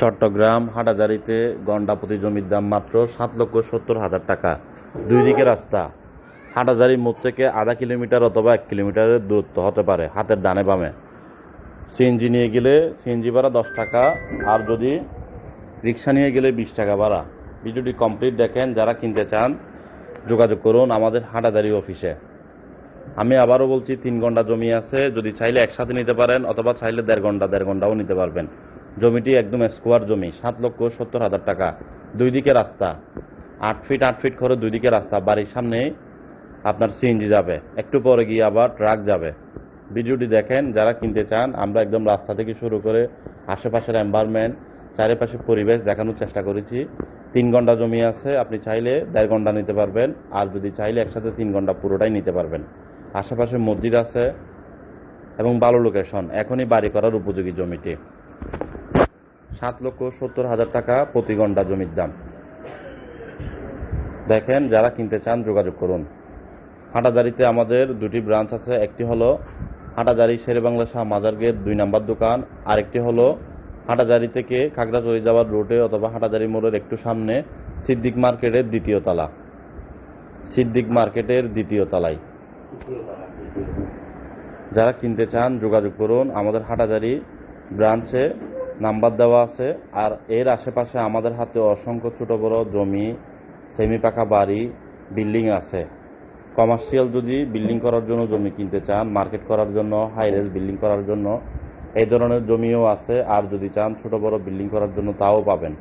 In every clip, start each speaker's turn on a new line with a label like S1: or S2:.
S1: চট্টগ্রাম হাটাজারিতে গন্ডা প্রতি জমির দাম মাত্র সাত লক্ষ সত্তর হাজার টাকা। দুই দিকে রাস্তা। হাটাজারি মোড় থেকে আধা কিলোমিটার অথবা এক কিলোমিটারের দূরত্ব হতে পারে, হাতের ডানে বামে। সিএনজি নিয়ে গেলে সিএনজি ভাড়া দশ টাকা, আর যদি রিক্সা নিয়ে গেলে বিশ টাকা ভাড়া। ভিডিওটি কমপ্লিট দেখেন, যারা কিনতে চান, যোগাযোগ করুন আমাদের হাটাজারি অফিসে। আমি আবারও বলছি, তিন ঘণ্টা জমি আছে, যদি চাইলে একসাথে নিতে পারেন, অথবা চাইলে দেড় ঘণ্টা, দেড় ঘন্টাও নিতে পারবেন। জমিটি একদম স্কোয়ার জমি, সাত লক্ষ সত্তর হাজার টাকা। দুই দিকে রাস্তা, আট ফিট আট ফিট করে দুই দিকে রাস্তা, বাড়ির সামনে আপনার সিএনজি যাবে। একটু পরে গিয়ে আবার ট্রাক যাবে। ভিডিওটি দেখেন, যারা কিনতে চান, আমরা একদম রাস্তা থেকে শুরু করে আশেপাশের এনভায়রনমেন্ট চারিপাশে পরিবেশ দেখানোর চেষ্টা করেছি। তিন ঘণ্টা জমি আছে, আপনি চাইলে দেড় ঘণ্টা নিতে পারবেন, আর যদি চাইলে একসাথে তিন ঘণ্টা পুরোটাই নিতে পারবেন। আশেপাশে মসজিদ আছে এবং ভালো লোকেশন এখনই বাড়ি করার উপযোগী জমিটি। সাত লক্ষ সত্তর হাজার টাকা প্রতি ঘণ্টা জমির দাম। দেখেন, যারা কিনতে চান, যোগাযোগ করুন। হাটাজারিতে আমাদের দুটি ব্রাঞ্চ আছে। একটি হলো হাটাজারি শেরেবাংলা শাহ মাজার গেট, দুই নাম্বার দোকান। আরেকটি হলো হাটাজারি থেকে খাগড়াছড়ি যাওয়ার রোডে অথবা হাটাজারি মোড়ের একটু সামনে সিদ্দিক মার্কেটের দ্বিতীয় তলা। সিদ্দিক মার্কেটের দ্বিতীয় তলায়। যারা কিনতে চান, যোগাযোগ করুন। আমাদের হাটাজারি ব্রাঞ্চে নাম্বার দেওয়া আছে। আর এর আশেপাশে আমাদের হাতে অসংখ্য ছোট বড় জমি সেমি পাকা বাড়ি, বিল্ডিং আছে। কমার্শিয়াল যদি বিল্ডিং করার জন্য জমি কিনতে চান, মার্কেট করার জন্য হাই রেস বিল্ডিং করার জন্য, এই ধরনের জমিও আছে। আর যদি চান ছোট বড় বিল্ডিং করার জন্য, তাও পাবেন।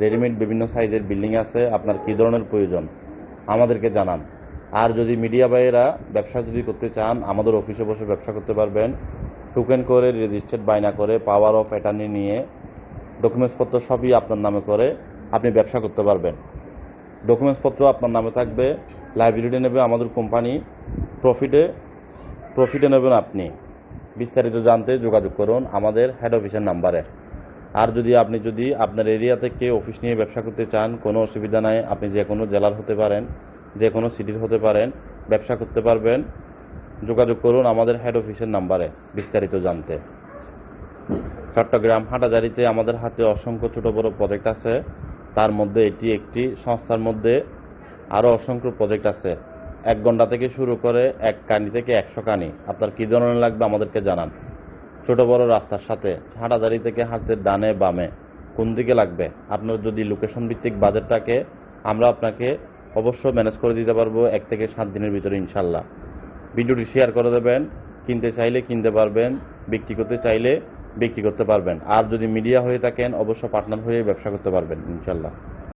S1: রেডিমেড বিভিন্ন সাইজের বিল্ডিং আছে। আপনার কী ধরনের প্রয়োজন, আমাদেরকে জানান। আর যদি মিডিয়া ভাইয়েরা ব্যবসা যদি করতে চান, আমাদের অফিসে বসে ব্যবসা করতে পারবেন। টোকেন করে রেজিস্টার্ড বাইনা করে পাওয়ার অফ অ্যাটার্নি নিয়ে ডকুমেন্টসপত্র সবই আপনার নামে করে আপনি ব্যবসা করতে পারবেন। ডকুমেন্টসপত্র আপনার নামে থাকবে লাইবিলিটি নেবে আমাদের কোম্পানি প্রফিটে প্রফিটে নেবেন আপনি। বিস্তারিত জানতে যোগাযোগ করুন আমাদের হেড অফিসের নাম্বারে আর যদি আপনি, যদি আপনার এরিয়া থেকে অফিস নিয়ে ব্যবসা করতে চান, কোনো অসুবিধা নাই, আপনি যে কোনো জেলার হতে পারেন যে কোনো সিটির হতে পারেন, ব্যবসা করতে পারবেন। যোগাযোগ করুন আমাদের হেড অফিসের নাম্বারে বিস্তারিত জানতে। চট্টগ্রাম হাটাজারিতে আমাদের হাতে অসংখ্য ছোট বড় প্রজেক্ট আছে। তার মধ্যে এটি একটি সংস্থার মধ্যে আরও অসংখ্য প্রজেক্ট আছে। এক ঘণ্টা থেকে শুরু করে এক কানি থেকে একশো কানি। আপনার কী ধরনের লাগবে আমাদেরকে জানান। ছোট বড় রাস্তার সাথে হাটাজারি থেকে হাতের ডানে বামে কোন দিকে লাগবে? আপনার যদি লোকেশন ভিত্তিক বাজেট থাকে, আমরা আপনাকে অবশ্যই ম্যানেজ করে দিতে পারব এক থেকে সাত দিনের ভিতরে ইনশাল্লাহ ভিডিওটি শেয়ার করে দেবেন, কিনতে চাইলে কিনতে পারবেন, বিক্রি করতে চাইলে বিক্রি করতে পারবেন। আর যদি মিডিয়া হয়ে থাকেন, অবশ্য পার্টনার হয়ে ব্যবসা করতে পারবেন ইনশাল্লাহ